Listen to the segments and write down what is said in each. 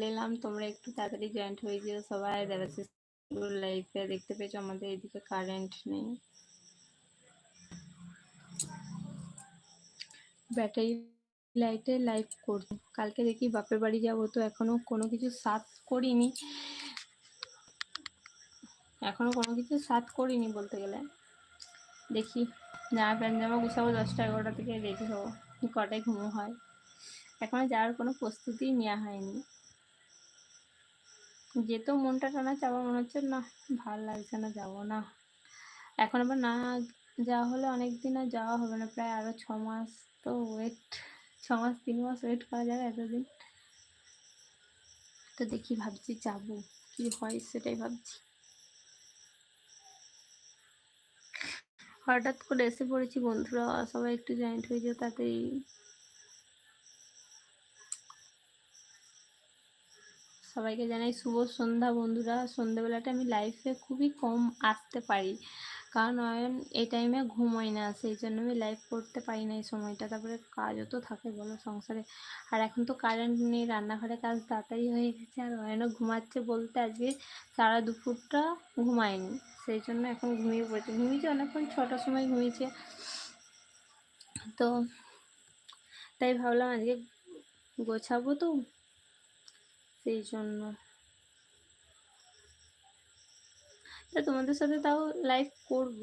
চলে এলাম। তোমরা একটু তাড়াতাড়ি জয়েন্ট হয়ে যেও সবাই দেবাশিস লাইফে দেখতে পেয়েছ, আমাদের এদিকে কারেন্ট নেই। ব্যাটারি লাইটে লাইভ করছি কালকে দেখি বাপের বাড়ি যাব তো এখনও কোনো কিছু সাত করিনি। এখনও কোনো কিছু সাত করিনি বলতে গেলে। দেখি জামা প্যান্ট জামা গুছাবো দশটা এগারোটা থেকে রেডি হব। কটায় ঘুমো হয়। এখনও যাওয়ার কোনো প্রস্তুতি নেওয়া হয়নি। যেতেও মনটা টানা চাপা, মনে হচ্ছে, না, ভালো লাগছে না, যাব না। এখন আবার না যাওয়া হলে অনেক দিন আর যাওয়া হবে না, প্রায় আরও ছ মাস তো ওয়েট ছ মাস, তিন মাস ওয়েট করা যাবে এতদিন। তো দেখি, ভাবছি যাব, কি হয় সেটাই ভাবছি। হঠাৎ করে এসে পড়েছি বন্ধুরা, সবাই একটু জয়েন্ট হয়ে যেত তাতেই সবাইকে জানাই শুভ সন্ধ্যা বন্ধুরা। সন্ধ্যাবেলাটা আমি লাইফে খুবই কম আসতে পারি। কারণ এই টাইমে ঘুমোয় না, সেই জন্য আমি লাইভ করতে পারি না এই সময়টা। তারপরে কাজও তো থাকে বলো সংসারে। আর এখন তো কারেন্ট নেই, রান্নাঘরে কাজ তাড়াতাড়ি হয়ে গেছে। আর অয়নও ঘুমাচ্ছে বলতে আজকে সারা দুপুরটা ঘুমায়নি। সেই জন্য এখন ঘুমিয়ে পড়েছে। ঘুমিয়েছে অনেকক্ষণ, ছটার সময় ঘুমিয়েছে। তো তাই ভাবলাম আজকে গোছাবো তো। সেই জন্য। তোমাদের সাথে তাও লাইভ করব।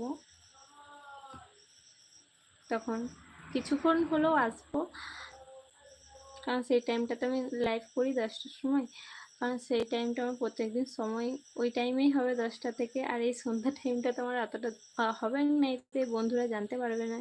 তখন কিছুক্ষণ হলেও আসব। কারণ সেই টাইমটাতে আমি লাইভ করি দশটার সময়। কারণ সেই টাইমটা আমার প্রত্যেকদিন সময় ওই টাইমেই হবে দশটা থেকে। আর এই সন্ধ্যা টাইমটা তো আমার এতটা হবে না, এতে বন্ধুরা জানতে পারবে না।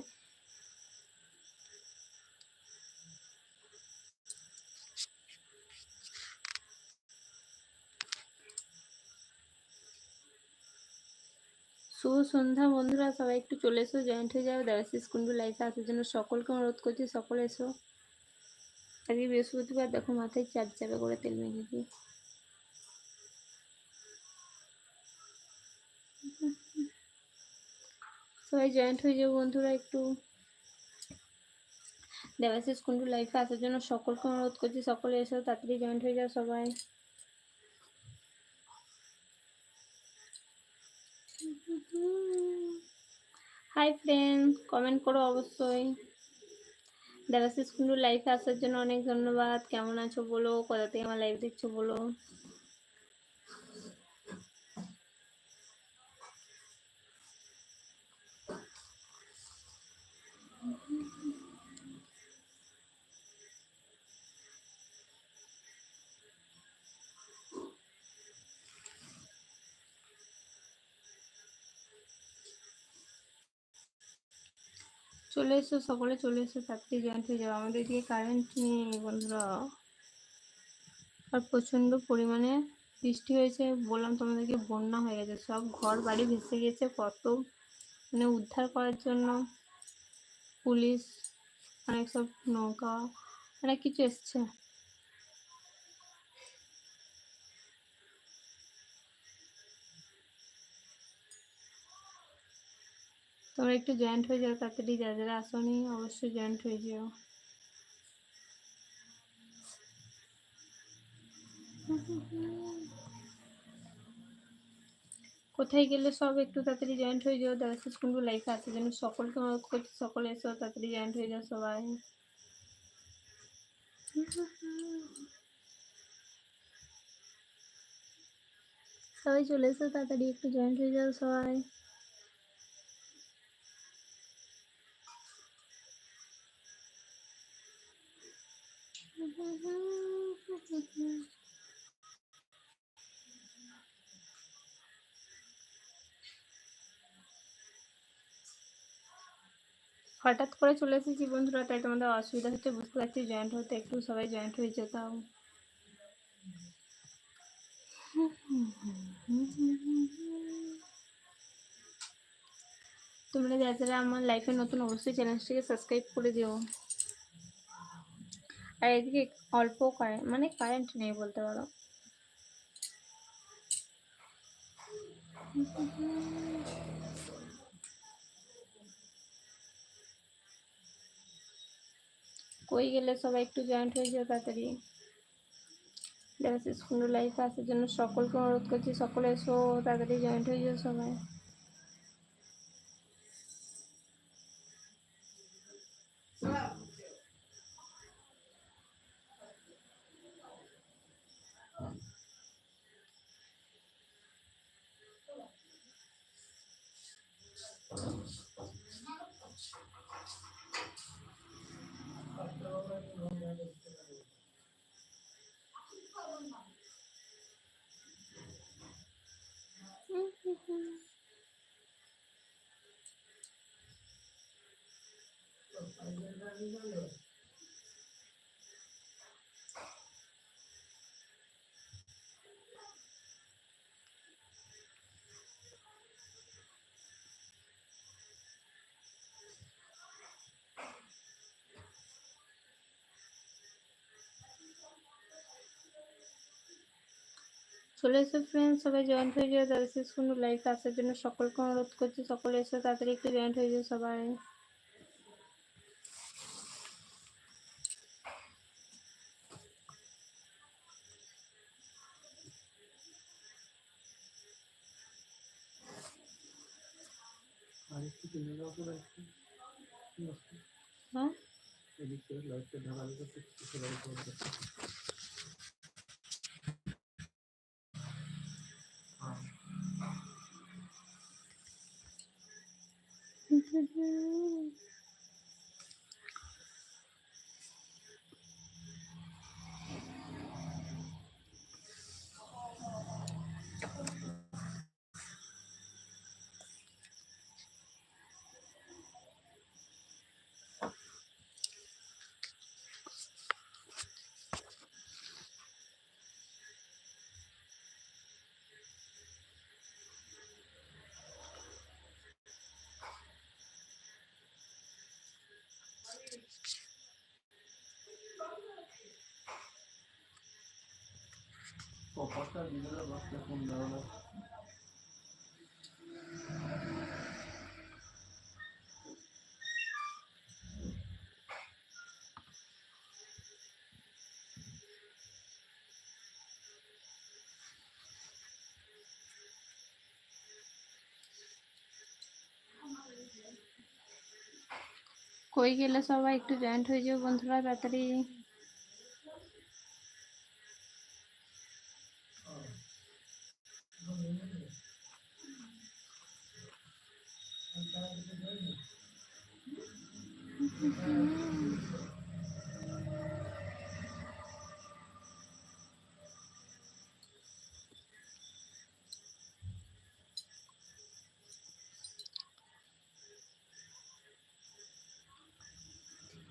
শুভ সন্ধ্যা বন্ধুরা, সবাই একটু চলে এসো জয়েন্ট হয়ে যাও দেবাশিস কুন্ডু লাইফে আসার জন্য সকলকে অনুরোধ করছি, সকলে এসো। আজকে বৃহস্পতিবার, দেখো মাথায় চাপ চাপে করে তেল মেখে দিই সবাই জয়েন্ট হয়ে যাও বন্ধুরা, একটু। দেবাশিস কুন্ডু লাইফে আসার জন্য সকলকে অনুরোধ করছি, সকলে এসো, তাড়াতাড়ি জয়েন্ট হয়ে যাও সবাই। হাই ফ্রেন্ডস কমেন্ট করো অবশ্যই। দেবাশিস কুন্ডু লাইফে আসার জন্য অনেক ধন্যবাদ। কেমন আছো বলো? কোথা থেকে আমার লাইফ দেখছ বলো? চলে এসো, সকলে চলে এসো তাড়াতাড়ি জয়েন্ট হয়ে যাবে আমাদের এদিকে কারেন্ট নেই বন্ধুরা। আর প্রচণ্ড পরিমাণে বৃষ্টি হয়েছে, বললাম তোমাদেরকে বন্যা হয়ে গেছে। সব ঘর বাড়ি ভেসে গেছে, কত মানে উদ্ধার করার জন্য। পুলিশ, অনেক সব নৌকা, অনেক কিছু এসছে। তোমরা একটু জয়েন্ট হয়ে যাও, তাড়াতাড়ি যারা যারা আসনি, অবশ্যই জয়েন্ট হয়ে যাও। কোথায় গেলে সব একটু তাড়াতাড়ি জয়েন্ট হয়ে যাও? দেখা কুন্ডু লাইফে আছে, যেন সকলকে করছি, সকলে এসো, তাড়াতাড়ি জয়েন্ট হয়ে যাও সবাই। সবাই চলে এসো, তাড়াতাড়ি একটু জয়েন্ট হয়ে যাও সবাই। হঠাৎ করে চলে এসেছি বন্ধুরা, তাই তোমাদের অসুবিধা হচ্ছে, বুঝতে পারছি জয়েন্ট হতে একটু সবাই জয়েন্ট হয়ে যেতাম। তোমরা যারা যারা আমার লাইফে নতুন, অবশ্যই চ্যানেলটিকে সাবস্ক্রাইব করে দিও। আর এদিকে অল্প কারেন্ট মানে কারেন্ট নেই বলতে পারো। কই গেলে সবাই একটু জয়েন্ট হয়ে যাও তাড়াতাড়ি। যারা স্কুল লাইফে আসার জন্য সকলকে অনুরোধ করছি, সকলে এসো, তাড়াতাড়ি জয়েন্ট হয়ে যাও সবাই। চলে এসো ফ্রেন্ড সবাই জয়েন্ট হয়ে যাও। তাদের সুন্দর লাইফে আসার জন্য সকলকে অনুরোধ করছি, সকলে এসে, তাড়াতাড়ি একটু জয়েন্ট হয়ে যাও সবাই আরেকটু কিনে দাও তো একটু হ্যাঁ এদিক থেকে লাইটটা ঢাকালি করতে কিছু লাইট করতে কপারটা দিলে বাচ্চা কোন ধরনের কই গেলে সবাই একটু জয়েন্ট হয়ে যাও বন্ধুরা তাড়াতাড়ি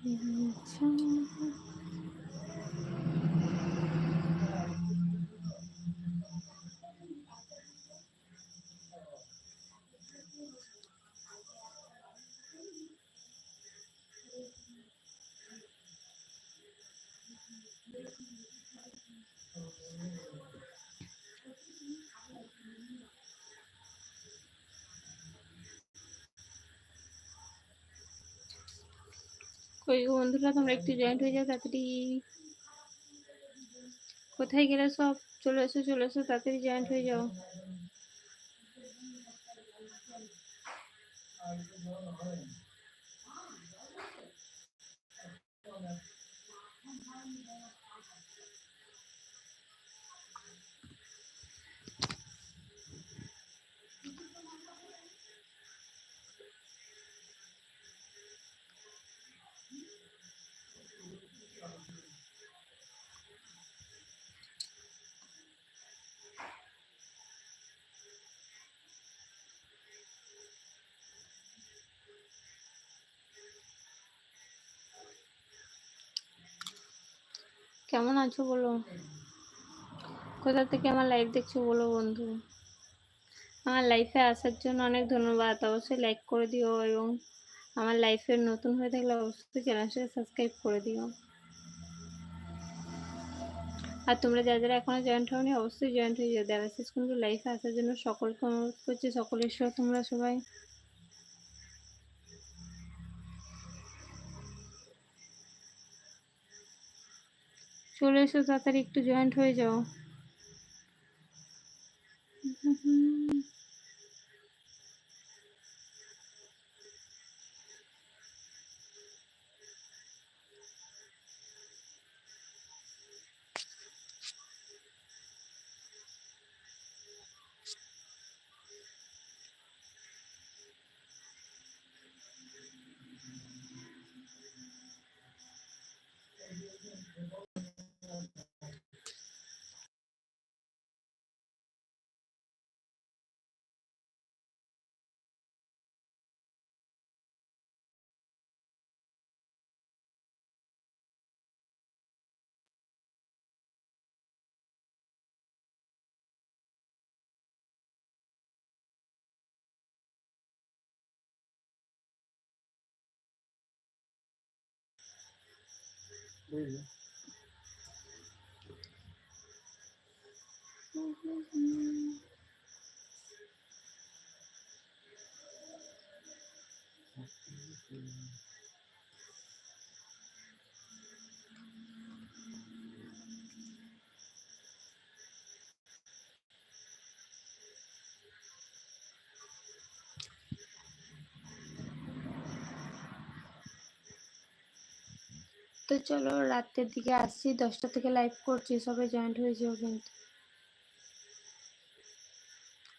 đèn. গো বন্ধুরা, তোমরা একটু জয়েন্ট হয়ে যাও তাড়াতাড়ি। কোথায় গেলে সব? চলে এসো চলে এসো, তাড়াতাড়ি জয়েন্ট হয়ে যাও। কেমন আছো বলো? কোথা থেকে আমার লাইভ দেখছ বলো বন্ধু? আমার লাইফে আসার জন্য অনেক ধন্যবাদ। অবশ্যই লাইক করে দিও এবং আমার লাইফে নতুন হয়ে থাকলে অবশ্যই চ্যানেলটাকে সাবস্ক্রাইব করে দিও। আর তোমরা যারা যারা এখনও জয়েন্ট হওনি, অবশ্যই জয়েন্ট হয়ে যাও। দেবাশিস কিন্তু লাইফে আসার জন্য সকলকে অনুরোধ করছি, সকলের সহ তোমরা সবাই চলে এসো তাড়াতাড়ি একটু জয়েন্ট হয়ে যাও। Uhum. তো চলো রাতের দিকে আসছি। দশটা থেকে লাইভ করছি, সবাই জয়েন্ট হয়ে যাও কিন্তু।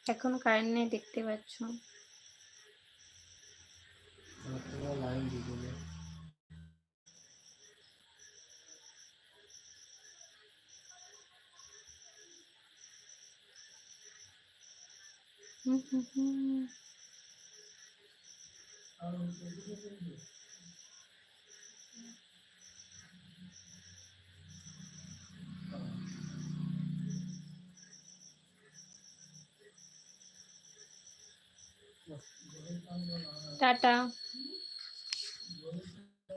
এখন কারেন্ট নেই, দেখতে পাচ্ছ। হুম হুম হুম। টাটা।